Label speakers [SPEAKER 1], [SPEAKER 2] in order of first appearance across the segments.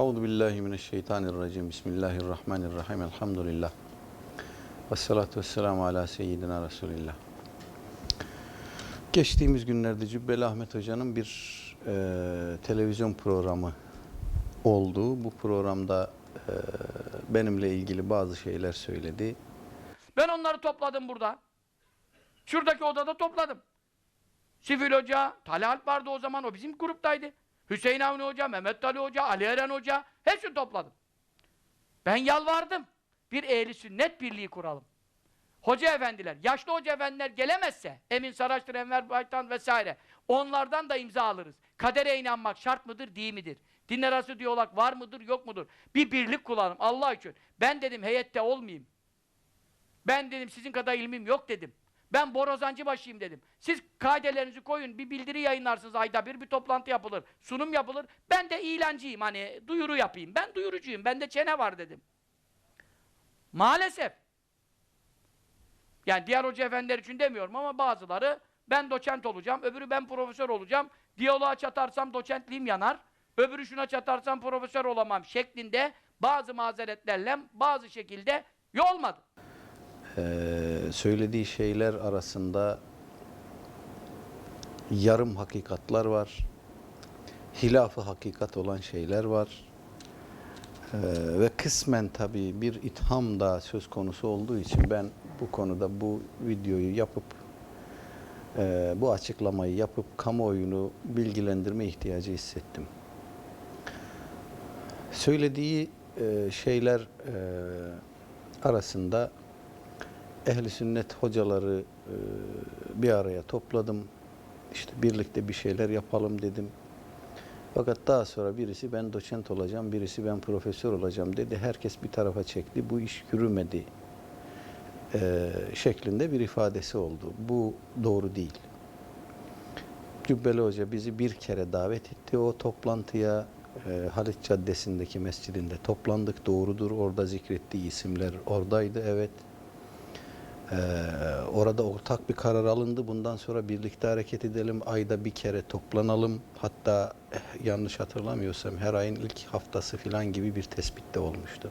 [SPEAKER 1] Euzu billahi mineşşeytanirracim. Bismillahirrahmanirrahim. Elhamdülillah. Ve salatu vesselamu ala seyyidina Resulillah. Geçtiğimiz günlerde Cübbeli Ahmet Hoca'nın bir e, televizyon programı oldu. Bu programda e, benimle ilgili bazı şeyler söyledi.
[SPEAKER 2] Ben onları topladım burada. Şuradaki odada topladım. Sifil Hoca, Talha vardı o zaman, o bizim gruptaydı. Hüseyin Avni Hoca, Mehmet Ali Hoca, Ali Eren Hoca, hepsini topladım. Ben yalvardım. Bir ehli sünnet birliği kuralım. Hoca efendiler, yaşlı hoca efendiler gelemezse, Emin Saraçtır, Enver Baytan vesaire, onlardan da imza alırız. Kadere inanmak şart mıdır, değil midir? Din arası diyalog var mıdır, yok mudur? Bir birlik kuralım Allah için. Ben dedim heyette olmayayım. Ben dedim sizin kadar ilmim yok dedim. Ben borazancı başıyım dedim. Siz kaidelerinizi koyun, bir bildiri yayınlarsınız ayda bir, bir toplantı yapılır, sunum yapılır. Ben de ilancıyım hani, duyuru yapayım. Ben duyurucuyum, bende çene var dedim. Maalesef. Yani diğer hoca efendiler için demiyorum ama bazıları ben doçent olacağım, öbürü ben profesör olacağım. Diyaloğa çatarsam doçentliğim yanar, öbürü şuna çatarsam profesör olamam şeklinde bazı mazeretlerle bazı şekilde yolmadı.
[SPEAKER 1] Ee, söylediği şeyler arasında yarım hakikatlar var. Hilafı hakikat olan şeyler var. Ee, ve kısmen tabii bir itham da söz konusu olduğu için ben bu konuda bu videoyu yapıp e, bu açıklamayı yapıp kamuoyunu bilgilendirme ihtiyacı hissettim. Söylediği e, şeyler e, arasında ehli sünnet hocaları e, bir araya topladım. İşte birlikte bir şeyler yapalım dedim. Fakat daha sonra birisi ben doçent olacağım, birisi ben profesör olacağım dedi. Herkes bir tarafa çekti. Bu iş yürümedi e, şeklinde bir ifadesi oldu. Bu doğru değil. Cübbeli Hoca bizi bir kere davet etti o toplantıya. E, Halit Caddesi'ndeki mescidinde toplandık. Doğrudur. Orada zikrettiği isimler oradaydı. Evet. Ee, orada ortak bir karar alındı. Bundan sonra birlikte hareket edelim. Ayda bir kere toplanalım. Hatta eh, yanlış hatırlamıyorsam her ayın ilk haftası filan gibi bir tespit de olmuştu.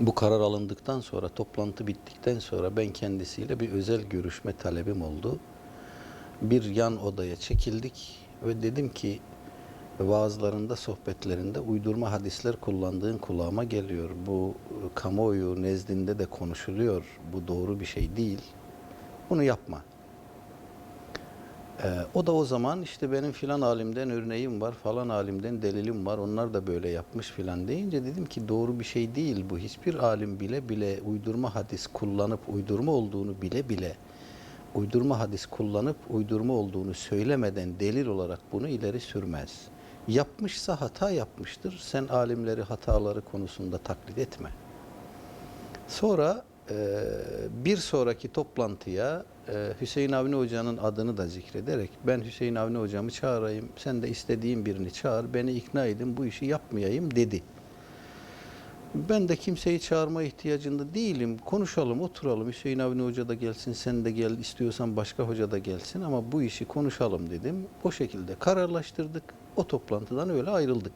[SPEAKER 1] Bu karar alındıktan sonra, toplantı bittikten sonra ben kendisiyle bir özel görüşme talebim oldu. Bir yan odaya çekildik ve dedim ki vaazlarında, sohbetlerinde uydurma hadisler kullandığın kulağıma geliyor. Bu e, kamuoyu nezdinde de konuşuluyor. Bu doğru bir şey değil. Bunu yapma. Ee, o da o zaman işte benim filan alimden örneğim var, falan alimden delilim var, onlar da böyle yapmış filan deyince dedim ki doğru bir şey değil bu. Hiçbir alim bile bile uydurma hadis kullanıp uydurma olduğunu bile bile uydurma hadis kullanıp uydurma olduğunu söylemeden delil olarak bunu ileri sürmez. Yapmışsa hata yapmıştır. Sen alimleri hataları konusunda taklit etme. Sonra e, bir sonraki toplantıya e, Hüseyin Avni Hoca'nın adını da zikrederek ben Hüseyin Avni Hocamı çağırayım, sen de istediğin birini çağır, beni ikna edin bu işi yapmayayım dedi. Ben de kimseyi çağırma ihtiyacında değilim. Konuşalım, oturalım. Hüseyin Avni Hoca da gelsin, sen de gel. istiyorsan başka hoca da gelsin ama bu işi konuşalım dedim. O şekilde kararlaştırdık. O toplantıdan öyle ayrıldık.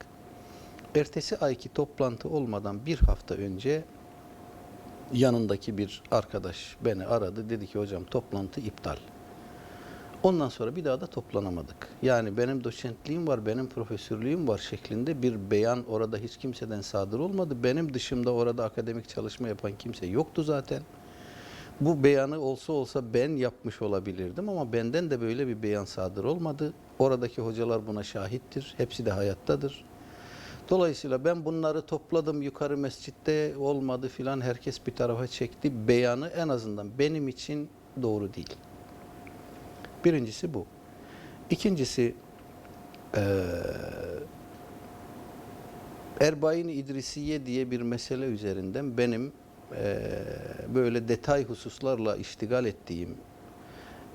[SPEAKER 1] Ertesi ayki toplantı olmadan bir hafta önce yanındaki bir arkadaş beni aradı. Dedi ki hocam toplantı iptal. Ondan sonra bir daha da toplanamadık. Yani benim doçentliğim var, benim profesörlüğüm var şeklinde bir beyan orada hiç kimseden sadır olmadı. Benim dışımda orada akademik çalışma yapan kimse yoktu zaten. Bu beyanı olsa olsa ben yapmış olabilirdim ama benden de böyle bir beyan sadır olmadı. Oradaki hocalar buna şahittir. Hepsi de hayattadır. Dolayısıyla ben bunları topladım yukarı mescitte olmadı filan herkes bir tarafa çekti. Beyanı en azından benim için doğru değil. Birincisi bu. İkincisi eee Erbain İdrisiye diye bir mesele üzerinden benim eee, böyle detay hususlarla iştigal ettiğim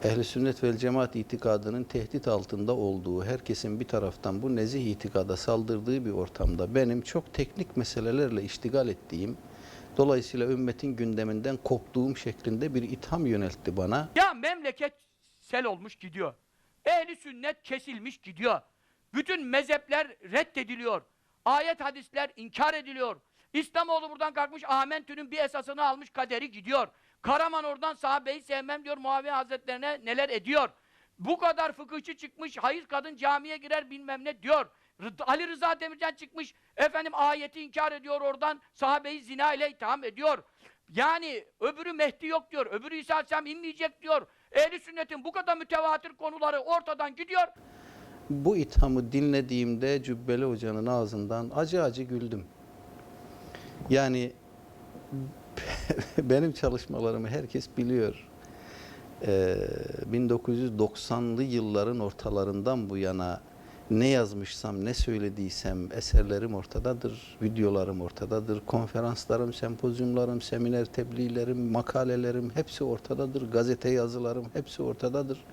[SPEAKER 1] Ehli sünnet vel cemaat itikadının tehdit altında olduğu, herkesin bir taraftan bu nezih itikada saldırdığı bir ortamda benim çok teknik meselelerle iştigal ettiğim, dolayısıyla ümmetin gündeminden koptuğum şeklinde bir itham yöneltti bana.
[SPEAKER 2] Ya memleket sel olmuş gidiyor. Ehli sünnet kesilmiş gidiyor. Bütün mezhepler reddediliyor. Ayet hadisler inkar ediliyor. İslamoğlu buradan kalkmış Amentü'nün bir esasını almış kaderi gidiyor. Karaman oradan sahabeyi sevmem diyor Muaviye Hazretlerine neler ediyor. Bu kadar fıkıhçı çıkmış, hayız kadın camiye girer bilmem ne diyor. Ali Rıza Demircan çıkmış, efendim ayeti inkar ediyor oradan, sahabeyi zina ile itham ediyor. Yani öbürü Mehdi yok diyor, öbürü İsa Aleyhisselam inmeyecek diyor. Ehli sünnetin bu kadar mütevatir konuları ortadan gidiyor.
[SPEAKER 1] Bu ithamı dinlediğimde Cübbeli Hoca'nın ağzından acı acı güldüm. Yani benim çalışmalarımı herkes biliyor. Ee, 1990'lı yılların ortalarından bu yana ne yazmışsam, ne söylediysem eserlerim ortadadır, videolarım ortadadır, konferanslarım, sempozyumlarım, seminer tebliğlerim, makalelerim hepsi ortadadır, gazete yazılarım hepsi ortadadır.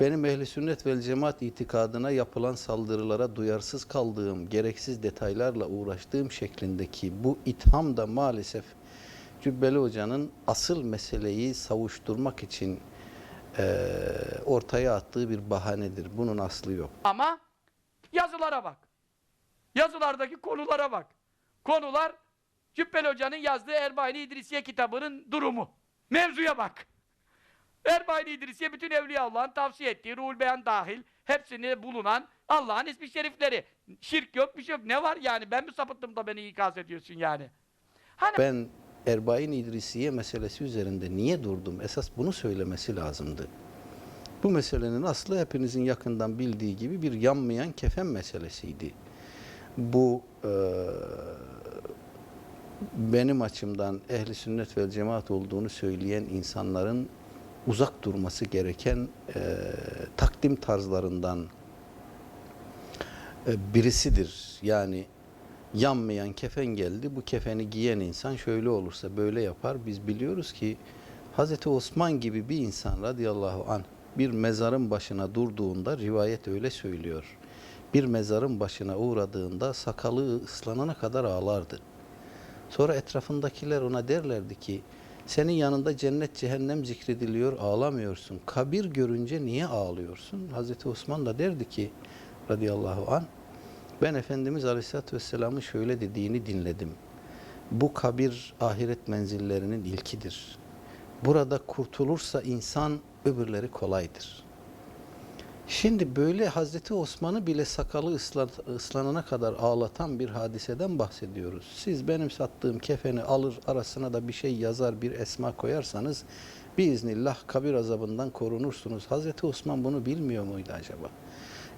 [SPEAKER 1] Benim ehli sünnet vel cemaat itikadına yapılan saldırılara duyarsız kaldığım, gereksiz detaylarla uğraştığım şeklindeki bu itham da maalesef Cübbeli Hoca'nın asıl meseleyi savuşturmak için eee, ortaya attığı bir bahanedir. Bunun aslı yok.
[SPEAKER 2] Ama yazılara bak. Yazılardaki konulara bak. Konular Cübbeli Hoca'nın yazdığı Erbaini İdrisiye kitabının durumu. Mevzuya bak. Erbaini İdrisiye bütün Evliya Allah'ın tavsiye ettiği Ruhul Beyan dahil hepsini bulunan Allah'ın ismi şerifleri. Şirk yok bir şey yok. Ne var yani? Ben mi sapıttım da beni ikaz ediyorsun yani? Hani
[SPEAKER 1] Ben Erbain İdrisiye meselesi üzerinde niye durdum? Esas bunu söylemesi lazımdı. Bu meselenin aslı hepinizin yakından bildiği gibi bir yanmayan kefen meselesiydi. Bu eee, benim açımdan ehli sünnet ve cemaat olduğunu söyleyen insanların uzak durması gereken eee, takdim tarzlarından e, birisidir. Yani yanmayan kefen geldi. Bu kefeni giyen insan şöyle olursa böyle yapar. Biz biliyoruz ki Hazreti Osman gibi bir insan radıyallahu anh bir mezarın başına durduğunda rivayet öyle söylüyor. Bir mezarın başına uğradığında sakalı ıslanana kadar ağlardı. Sonra etrafındakiler ona derlerdi ki senin yanında cennet cehennem zikrediliyor ağlamıyorsun. Kabir görünce niye ağlıyorsun? Hazreti Osman da derdi ki radıyallahu anh ben Efendimiz Aleyhisselatü Vesselam'ın şöyle dediğini dinledim. Bu kabir ahiret menzillerinin ilkidir. Burada kurtulursa insan öbürleri kolaydır. Şimdi böyle Hazreti Osman'ı bile sakalı ıslanana kadar ağlatan bir hadiseden bahsediyoruz. Siz benim sattığım kefeni alır arasına da bir şey yazar bir esma koyarsanız biiznillah kabir azabından korunursunuz. Hazreti Osman bunu bilmiyor muydu acaba?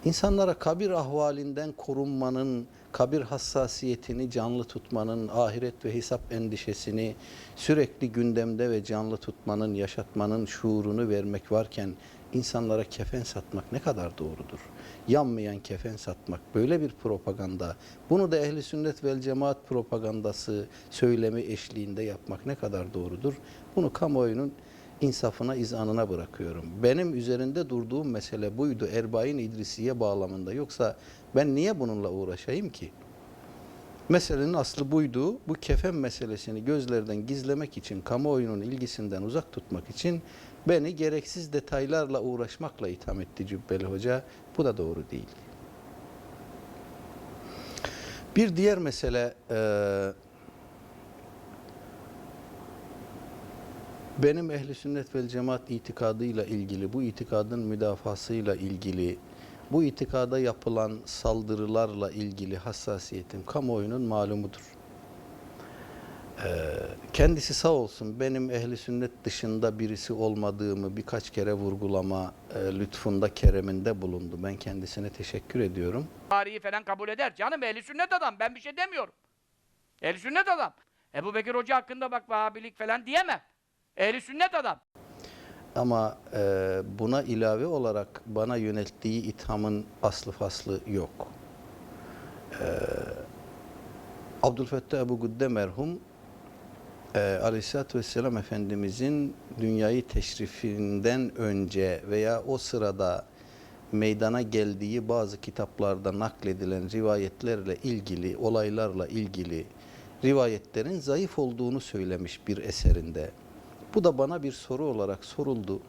[SPEAKER 1] İnsanlara kabir ahvalinden korunmanın, kabir hassasiyetini canlı tutmanın, ahiret ve hesap endişesini sürekli gündemde ve canlı tutmanın, yaşatmanın şuurunu vermek varken insanlara kefen satmak ne kadar doğrudur? Yanmayan kefen satmak böyle bir propaganda. Bunu da ehli sünnet vel cemaat propagandası söylemi eşliğinde yapmak ne kadar doğrudur? Bunu kamuoyunun insafına, izanına bırakıyorum. Benim üzerinde durduğum mesele buydu. Erbain İdrisiye bağlamında. Yoksa ben niye bununla uğraşayım ki? Meselenin aslı buydu. Bu kefen meselesini gözlerden gizlemek için, kamuoyunun ilgisinden uzak tutmak için beni gereksiz detaylarla uğraşmakla itham etti Cübbeli Hoca. Bu da doğru değil. Bir diğer mesele eee Benim ehli sünnet vel cemaat itikadıyla ilgili, bu itikadın müdafasıyla ilgili, bu itikada yapılan saldırılarla ilgili hassasiyetim kamuoyunun malumudur. Ee, kendisi sağ olsun benim ehli sünnet dışında birisi olmadığımı birkaç kere vurgulama e, lütfunda, kereminde bulundu. Ben kendisine teşekkür ediyorum.
[SPEAKER 2] tarihi falan kabul eder. Canım ehli sünnet adam. Ben bir şey demiyorum. Ehli sünnet adam. Ebu Bekir Hoca hakkında bak Vahabilik falan diyemem. Ehli sünnet adam.
[SPEAKER 1] Ama e, buna ilave olarak bana yönelttiği ithamın aslı faslı yok. E, Abdülfettah Ebu Güdde merhum e, Aleyhisselatü Vesselam Efendimizin dünyayı teşrifinden önce veya o sırada meydana geldiği bazı kitaplarda nakledilen rivayetlerle ilgili, olaylarla ilgili rivayetlerin zayıf olduğunu söylemiş bir eserinde. Bu da bana bir soru olarak soruldu.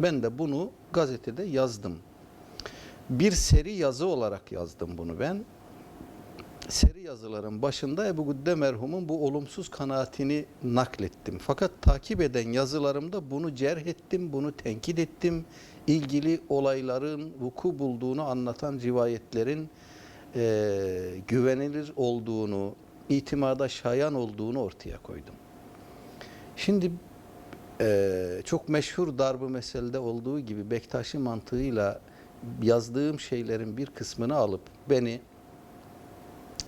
[SPEAKER 1] Ben de bunu gazetede yazdım. Bir seri yazı olarak yazdım bunu ben. Seri yazıların başında Ebu Güdde merhumun bu olumsuz kanaatini naklettim. Fakat takip eden yazılarımda bunu cerh ettim, bunu tenkit ettim. İlgili olayların vuku bulduğunu anlatan rivayetlerin eee, güvenilir olduğunu, itimada şayan olduğunu ortaya koydum. Şimdi eee, çok meşhur darbu meselede olduğu gibi Bektaşi mantığıyla yazdığım şeylerin bir kısmını alıp beni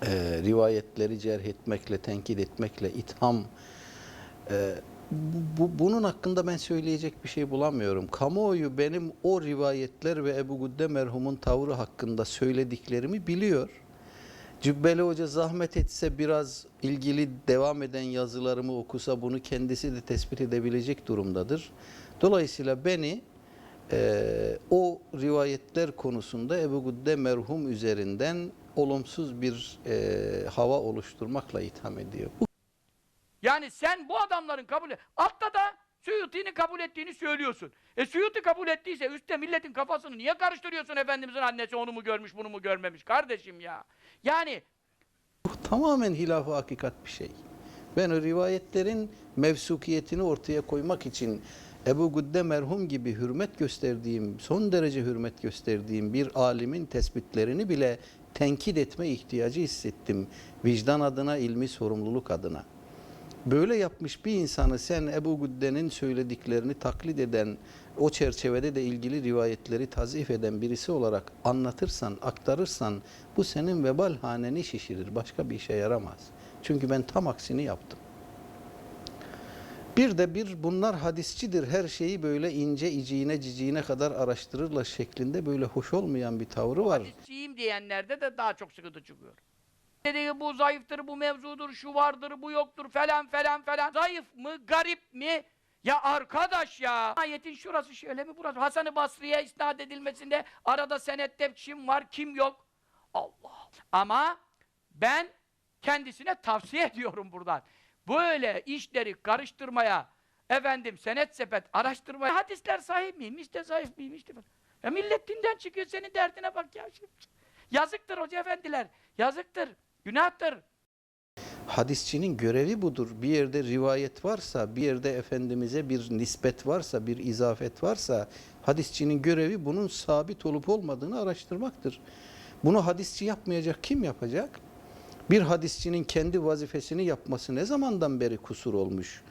[SPEAKER 1] eee, rivayetleri cerh etmekle, tenkit etmekle, itham bu, bu- bunun hakkında ben söyleyecek bir şey bulamıyorum. Kamuoyu benim o rivayetler ve Ebu Güdde merhumun tavrı hakkında söylediklerimi biliyor. Cübbeli Hoca zahmet etse biraz ilgili devam eden yazılarımı okusa bunu kendisi de tespit edebilecek durumdadır. Dolayısıyla beni eee, o rivayetler konusunda Ebu Güdde merhum üzerinden olumsuz bir eee, hava oluşturmakla itham ediyor.
[SPEAKER 2] Yani sen bu adamların kabul. Altta da Suyuti'nin kabul ettiğini söylüyorsun. E Suyuti kabul ettiyse üstte milletin kafasını niye karıştırıyorsun Efendimizin annesi onu mu görmüş bunu mu görmemiş kardeşim ya. Yani
[SPEAKER 1] tamamen hilaf-ı hakikat bir şey. Ben rivayetlerin mevsukiyetini ortaya koymak için Ebu Güdde merhum gibi hürmet gösterdiğim, son derece hürmet gösterdiğim bir alimin tespitlerini bile tenkit etme ihtiyacı hissettim. Vicdan adına, ilmi sorumluluk adına. Böyle yapmış bir insanı sen Ebu Güdde'nin söylediklerini taklit eden, o çerçevede de ilgili rivayetleri tazif eden birisi olarak anlatırsan, aktarırsan bu senin vebal haneni şişirir. Başka bir işe yaramaz. Çünkü ben tam aksini yaptım. Bir de bir bunlar hadisçidir. Her şeyi böyle ince iciğine ciciğine kadar araştırırlar şeklinde böyle hoş olmayan bir tavrı var.
[SPEAKER 2] hadisçiyim diyenlerde de daha çok sıkıntı çıkıyor. Dedi bu zayıftır, bu mevzudur, şu vardır, bu yoktur falan falan falan. Zayıf mı, garip mi? Ya arkadaş ya! Ayetin şurası şöyle mi burası? Hasan-ı Basri'ye isnat edilmesinde arada senette kim var, kim yok? Allah! Ama ben kendisine tavsiye ediyorum buradan. Böyle işleri karıştırmaya, efendim senet sepet araştırmaya, hadisler sahih miymiş de zayıf miymiş de. Ya millet dinden çıkıyor, senin derdine bak ya. Yazıktır hoca efendiler, yazıktır, günahtır.
[SPEAKER 1] Hadisçinin görevi budur. Bir yerde rivayet varsa, bir yerde Efendimiz'e bir nispet varsa, bir izafet varsa, hadisçinin görevi bunun sabit olup olmadığını araştırmaktır. Bunu hadisçi yapmayacak kim yapacak? Bir hadisçinin kendi vazifesini yapması ne zamandan beri kusur olmuş?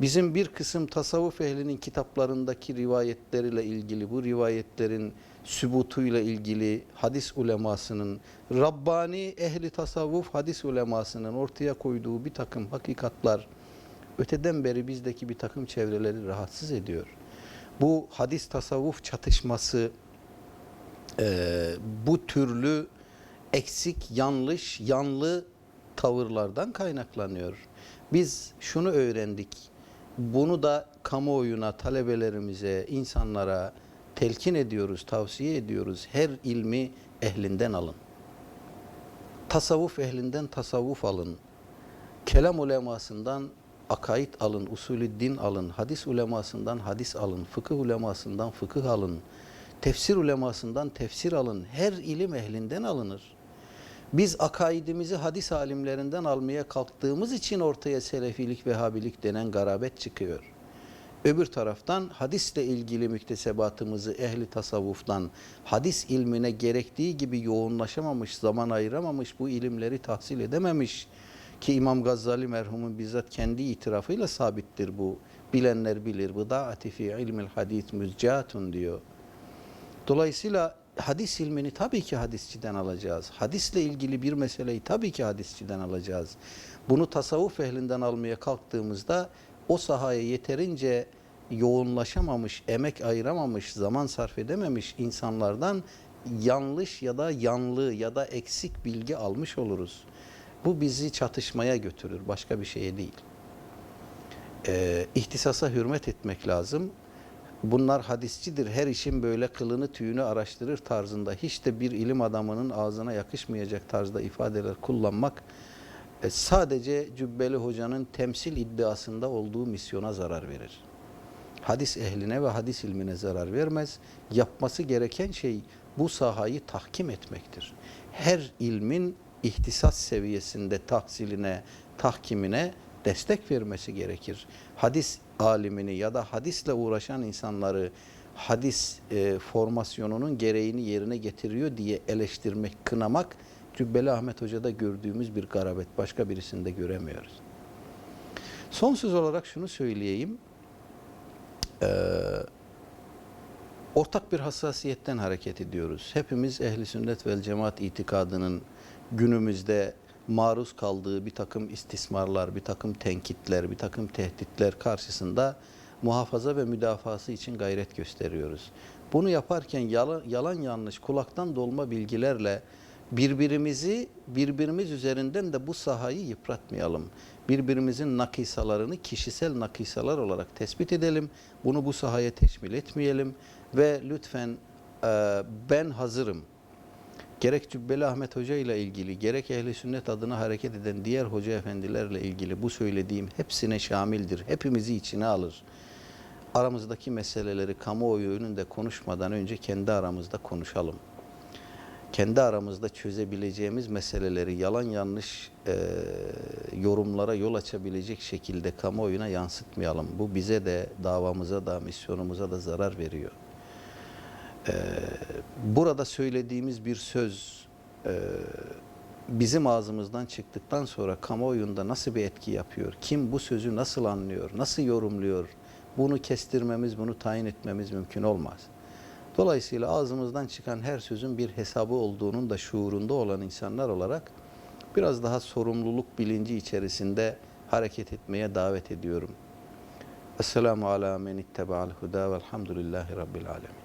[SPEAKER 1] Bizim bir kısım tasavvuf ehlinin kitaplarındaki rivayetleriyle ilgili, bu rivayetlerin sübutuyla ilgili hadis ulemasının, Rabbani ehli tasavvuf hadis ulemasının ortaya koyduğu bir takım hakikatlar öteden beri bizdeki bir takım çevreleri rahatsız ediyor. Bu hadis tasavvuf çatışması eee, bu türlü eksik, yanlış, yanlı tavırlardan kaynaklanıyor. Biz şunu öğrendik. Bunu da kamuoyuna, talebelerimize, insanlara telkin ediyoruz, tavsiye ediyoruz. Her ilmi ehlinden alın. Tasavvuf ehlinden tasavvuf alın. Kelam ulemasından akaid alın, usulü din alın, hadis ulemasından hadis alın, fıkıh ulemasından fıkıh alın, tefsir ulemasından tefsir alın. Her ilim ehlinden alınır. Biz akaidimizi hadis alimlerinden almaya kalktığımız için ortaya selefilik, vehhabilik denen garabet çıkıyor. Öbür taraftan hadisle ilgili müktesebatımızı ehli tasavvuftan hadis ilmine gerektiği gibi yoğunlaşamamış, zaman ayıramamış, bu ilimleri tahsil edememiş ki İmam Gazali merhumun bizzat kendi itirafıyla sabittir bu. Bilenler bilir. Bu da fi ilmil hadis müzcatun diyor. Dolayısıyla hadis ilmini tabii ki hadisçiden alacağız. Hadisle ilgili bir meseleyi tabii ki hadisçiden alacağız. Bunu tasavvuf ehlinden almaya kalktığımızda o sahaya yeterince yoğunlaşamamış, emek ayıramamış, zaman sarf edememiş insanlardan yanlış ya da yanlı ya da eksik bilgi almış oluruz. Bu bizi çatışmaya götürür, başka bir şeye değil. Ee, ihtisasa hürmet etmek lazım. Bunlar hadisçidir, her işin böyle kılını tüyünü araştırır tarzında hiç de bir ilim adamının ağzına yakışmayacak tarzda ifadeler kullanmak e, sadece Cübbeli Hoca'nın temsil iddiasında olduğu misyona zarar verir. hadis ehline ve hadis ilmine zarar vermez. Yapması gereken şey bu sahayı tahkim etmektir. Her ilmin ihtisas seviyesinde tahsiline, tahkimine destek vermesi gerekir. Hadis alimini ya da hadisle uğraşan insanları hadis e, formasyonunun gereğini yerine getiriyor diye eleştirmek, kınamak Cübbeli Ahmet Hoca'da gördüğümüz bir garabet. Başka birisinde göremiyoruz. Son söz olarak şunu söyleyeyim. Ee, ortak bir hassasiyetten hareket ediyoruz. Hepimiz ehli sünnet vel cemaat itikadının günümüzde maruz kaldığı bir takım istismarlar, bir takım tenkitler, bir takım tehditler karşısında muhafaza ve müdafası için gayret gösteriyoruz. Bunu yaparken yalan, yanlış, kulaktan dolma bilgilerle birbirimizi, birbirimiz üzerinden de bu sahayı yıpratmayalım. Birbirimizin nakisalarını kişisel nakisalar olarak tespit edelim. Bunu bu sahaya teşmil etmeyelim ve lütfen e, ben hazırım. Gerek Cübbeli Ahmet Hoca ile ilgili, gerek ehli sünnet adına hareket eden diğer hoca efendilerle ilgili bu söylediğim hepsine şamildir. Hepimizi içine alır. Aramızdaki meseleleri kamuoyu önünde konuşmadan önce kendi aramızda konuşalım. Kendi aramızda çözebileceğimiz meseleleri yalan yanlış e, yorumlara yol açabilecek şekilde kamuoyuna yansıtmayalım. Bu bize de davamıza da misyonumuza da zarar veriyor. Ee, burada söylediğimiz bir söz e, bizim ağzımızdan çıktıktan sonra kamuoyunda nasıl bir etki yapıyor? Kim bu sözü nasıl anlıyor? Nasıl yorumluyor? Bunu kestirmemiz, bunu tayin etmemiz mümkün olmaz. Dolayısıyla ağzımızdan çıkan her sözün bir hesabı olduğunun da şuurunda olan insanlar olarak biraz daha sorumluluk bilinci içerisinde hareket etmeye davet ediyorum. Esselamu ala men itteba'al huda velhamdülillahi rabbil alemin.